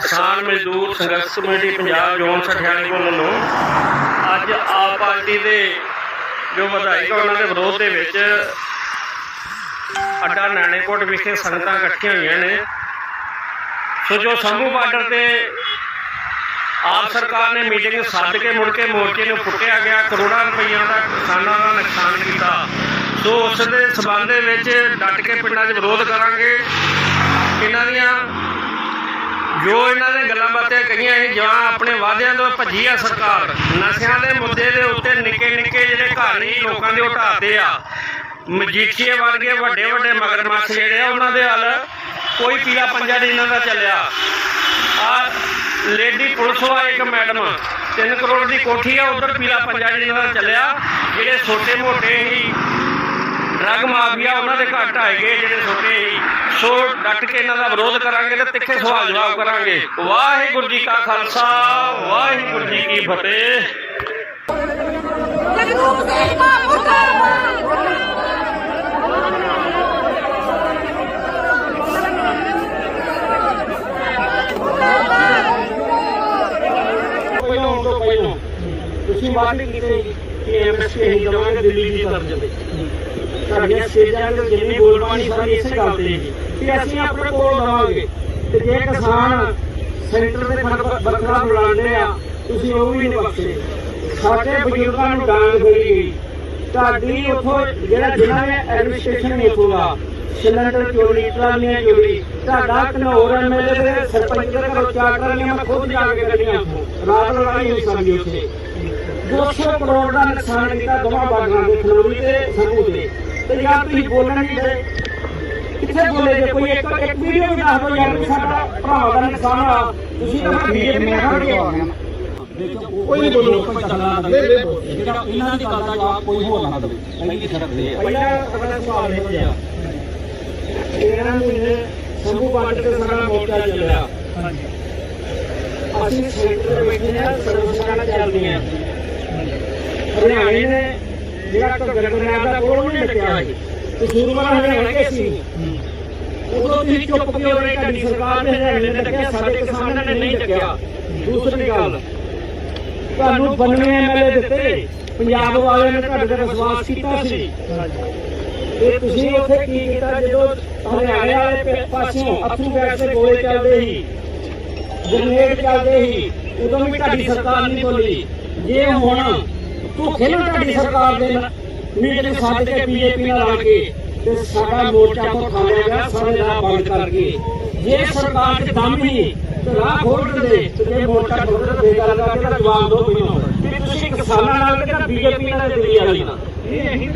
ਕਿਸਾਨ ਮਜ਼ਦੂਰ ਸੰਘਰਸ਼ ਕਮੇਟੀ ਪੰਜਾਬ ਜ਼ੋਨ ਸਠਿਆਲੇ ਵੱਲੋਂ ਅੱਜ ਆਪ ਪਾਰਟੀ ਦੇ ਜੋ ਵਿਧਾਇਕ ਉਹਨਾਂ ਦੇ ਵਿਰੋਧ ਦੇ ਵਿੱਚ ਅੱਡਾ ਨਾਣੇਕੋਟ ਵਿਖੇ ਸੰਗਤਾਂ ਇਕੱਠੀਆਂ ਹੋਈਆਂ ਨੇ। ਸੋ ਜੋ ਸੰਭੂ ਬਾਰਡਰ ਤੇ ਆਪ ਸਰਕਾਰ ਨੇ ਮੀਟਿੰਗ ਸੱਦ ਕੇ ਮੁੜ ਕੇ ਮੋਰਚੇ ਨੂੰ ਫੁੱਟਿਆ ਗਿਆ, ਕਰੋੜਾਂ ਰੁਪਈਆ ਦਾ ਕਿਸਾਨਾਂ ਦਾ ਨੁਕਸਾਨ ਕੀਤਾ। ਸੋ ਉਸ ਦੇ ਸਬੰਧ ਦੇ ਵਿੱਚ ਡਟ ਕੇ ਪਿੰਡਾਂ 'ਚ ਵਿਰੋਧ ਕਰਾਂਗੇ। ਇਹਨਾਂ ਦੀਆਂ ਜੋ ਇਹਨਾਂ ਨੇ ਗੱਲਾਂ ਬਾਤਾਂ ਕਹੀਆਂ ਇਹ ਜਾਂ ਆਪਣੇ ਵਾਅਦਿਆਂ ਤੋਂ ਭੱਜੀ ਆ ਸਰਕਾਰ, ਨਸ਼ਿਆਂ ਦੇ ਮੁੱਦੇ ਦੇ ਉੱਤੇ ਨਿੱਕੇ ਨਿੱਕੇ ਜਿਹੜੇ ਘਰ ਹੀ ਲੋਕਾਂ ਦੇ ਉਠਾਤੇ ਆ। ਮਜੀਠੀਏ ਵਰਗੇ ਵੱਡੇ ਵੱਡੇ ਮਗਰਮੱਛ ਜਿਹੜੇ ਆ, ਉਹਨਾਂ ਦੇ ਹੱਲ ਕੋਈ ਪੀਲਾ ਪੰਜਾ ਨਹੀਂ ਇਹਨਾਂ ਦਾ ਚੱਲਿਆ। ਆ ਲੇਡੀ ਪੁਲਿਸ ਵਾ ਇੱਕ ਮੈਡਮ 3 ਕਰੋੜ ਦੀ ਕੋਠੀ ਆ, ਉਧਰ ਪੀਲਾ ਪੰਜਾ ਨਹੀਂ ਦਾ ਚੱਲਿਆ। ਜਿਹੜੇ ਛੋਟੇ ਮੋਟੇ ਹੀ ਡਰਗ ਮਾਫੀਆ ਉਹਨਾਂ ਦੇ ਘਰ ਢਾਏ ਗਏ, ਜਿਹੜੇ ਛੋਟੇ ਹੀ ਸੋ ਡਟ ਕੇ ਇਹਨਾਂ ਦਾ ਵਿਰੋਧ ਕਰਾਂਗੇ ਤੇ ਤਿੱਖੇ ਸਵਾਲ ਜਵਾਬ ਕਰਾਂਗੇ। ਵਾਹਿਗੁਰੂ ਜੀ ਕਾ ਖਾਲਸਾ, ਵਾਹਿਗੁਰੂ ਜੀ ਕੀ ਫਤਿਹ। ਜਗਦੂਪ ਸਿੰਘ ਤੁਸੀਂ ਵਾਅਦੇ ਕੀਤੇ। ਐਮਐਸਪੀ ਅਸੀਂ ਦੇਵਾਂਗੇ ਦਿੱਲੀ ਦੀ ਤਰਫ ਜਾਂਦੇ ਸਾਡੀਆਂ ਸਟੇਜਾਂ ਤੇ ਜਿੰਨੀ ਬੋਲਬਾਣੀ ਸਾਰੀ ਇਸੇ ਗੱਲ ਤੇ ਜੀ। ਕਿ ਅਸੀਂ ਆਪਣੇ ਕੋਲ ਦੇਵਾਂਗੇ। ਤੇ ਜੇ ਕਿਸਾਨ ਸੈਂਟਰ ਦੇ ਖੜ- ਵੱਖਰਾ ਬੁਲਾਉਂਦੇ ਆ ਤੁਸੀਂ ਉਹ ਵੀ ਨਹੀਂ ਬਖਸ਼ੇ। ਸਾਡੇ ਬਜ਼ੁਰਗਾਂ ਨੂੰ ਡਾਂਗ ਫੇਰੀ ਗਈ ਤੁਹਾਡੀ ਉਥੋਂ ਜਿਹੜਾ ਜ਼ਿਲ੍ਹਾ ਹੈ ਐਡਮਿਨਿਸਟ੍ਰੇਸ਼ਨ ਨਹੀਂ ਉਥੋਂ ਸਿਲੰਡਰ ਚੋਰੀ ਟਰਾਲੀਆਂ ਚੋਰੀ ਤੁਹਾਡਾ ਘਨੌਰ ਐਮਐਲਏ ਦੇ ਸਰਪੰਚ ਦੇ ਘਰੋਂ ਚਾਰ ਟਰਾਲੀਆਂ ਮੈਂ ਖੁਦ ਜਾ ਕੇ ਉੱਥੋਂ। ਰਾਤ ਲੜਾਈ ਹੋਈ ਸਾਡੀ ਉੱਥੇ। 200 ਕਰੋੜ ਦਾ ਨੁਕਸਾਨ ਕੀਤਾ ਦੋਵਾਂ ਬਾਗਾਂ ਦੇ ਖਲੋਰੀ ਤੇ ਸੰਭੂ ਤੇ। ਤੇ ਯਾਰ ਤੁਸੀਂ ਬੋਲਣ ਨਹੀਂ ਦੇ। ਕਿੱਥੇ ਬੋਲੇ ਜੇ? ਕੋਈ ਇੱਕ ਇੱਕ ਵੀਡੀਓ ਵੀ ਦੱਸ ਦਿਓ ਯਾਰ ਵੀ ਸਾਡਾ ਭਰਾਵਾਂ ਦਾ ਨੁਕਸਾਨ ਆ ਤੁਸੀਂ ਤਾਂ ਬੀਜੇਪੀ ਨਾਲ ਖੜ ਕੇ। ਕੋਈ ਨਹੀਂ ਬੋਲੋ। ਜਿਹੜਾ ਇਹਨਾਂ ਦੀ ਗੱਲ ਦਾ ਜਵਾਬ ਕੋਈ ਹੋਰ ਨਾ ਦੇਵੇ। ਪਹਿਲੀ ਸਕਦੇ ਆ। ਪਹਿਲਾ ਅਗਲਾ ਸਵਾਲ ਇਹ ਹੋਇਆ 13 ਮਹੀਨੇ ਸੰਭੂ ਬਾਰਡਰ ਤੇ ਸਾਡਾ ਮੋਰਚਾ ਚੱਲਿਆ। ਅਸੀਂ ਸੈਂਟਰ ਦੇ ਬੈਠੇ ਆ ਸਰਵਿਸਾਂ ਚੱਲਦੀਆਂ ਹਰਿਆਣੇ ਨੇ ਜਿਹੜਾ ਘੱਗਰ ਪੰਜਾਬ ਦਾ ਕੋਲ ਨਹੀਂ ਲੱਗਿਆ ਸੀ। ਕਸੂਰ ਵਾਲਾ ਹਰਿਆਣਾ ਕੇ ਸੀ। ਉਦੋਂ ਤੁਸੀਂ ਚੁੱਪ ਕਿਉਂ ਰਹੇ? ਤੁਹਾਡੀ ਸਰਕਾਰ ਨੇ ਹਰਿਆਣੇ ਨੇ ਲੱਗਿਆ ਸਾਡੇ ਕਿਸਾਨਾਂ ਨੇ ਨਹੀਂ ਲੱਗਿਆ। ਦੂਸਰੀ ਗੱਲ। ਤੁਹਾਨੂੰ 92 ਐਮਐਲਏ ਦਿੱਤੇ ਪੰਜਾਬ ਵਾਲਿਆਂ ਨੇ ਤੁਹਾਡੇ ਤੇ ਵਿਸ਼ਵਾਸ ਕੀਤਾ ਸੀ। ਤੇ ਤੁਸੀਂ ਉੱਥੇ ਕੀ ਕੀਤਾ ਜਦੋਂ ਹਰਿਆਣੇ ਵਾਲੇ ਪਾਸਿਓਂ ਅਥਰੂ ਗੈਸ ਦੇ ਗੋਲੇ ਚੱਲਦੇ ਸੀ? ਗ੍ਰਨੇਡ ਚੱਲਦੇ ਸੀ। ਉਦੋਂ ਵੀ ਤੁਹਾਡੀ ਸਰਕਾਰ ਨਹੀਂ ਬੋਲੀ। ਜੇ ਹੁਣ ਧੋਖੇ ਨਾਲ ਤੁਹਾਡੀ ਸਰਕਾਰ ਦੇ ਮੀਟਿੰਗ ਸੱਦ ਕੇ ਬੀਜੇਪੀ ਨਾਲ ਆ ਕੇ ਤੇ ਸਾਡਾ ਮੋਰਚਾ ਤੋਂ ਖਾਲਿਆ ਸਾਰੇ ਰਾਹ ਬੰਦ ਕਰਕੇ। ਜੇ ਸਰਕਾਰ ਦੇ ਦਮ ਹੀ ਤੇ ਰਾਹ ਖੋਲ ਦਿੰਦੇ, ਤੇ ਮੋਰਚਾ ਖੋਲ ਦਿੰਦੇ ਬੇਗਾਰ ਕਰਕੇ ਜਵਾਬ ਦੋ ਪਹਿਲਾਂ ਵੀ ਤੁਸੀਂ ਕਿਸਾਨਾਂ ਨਾਲ ਤੇ ਬੀਜੇਪੀ ਨਾਲ ਦਿੱਲੀ ਵਾਲੀ ਨਾਲ। ਇਹ ਅਸੀਂ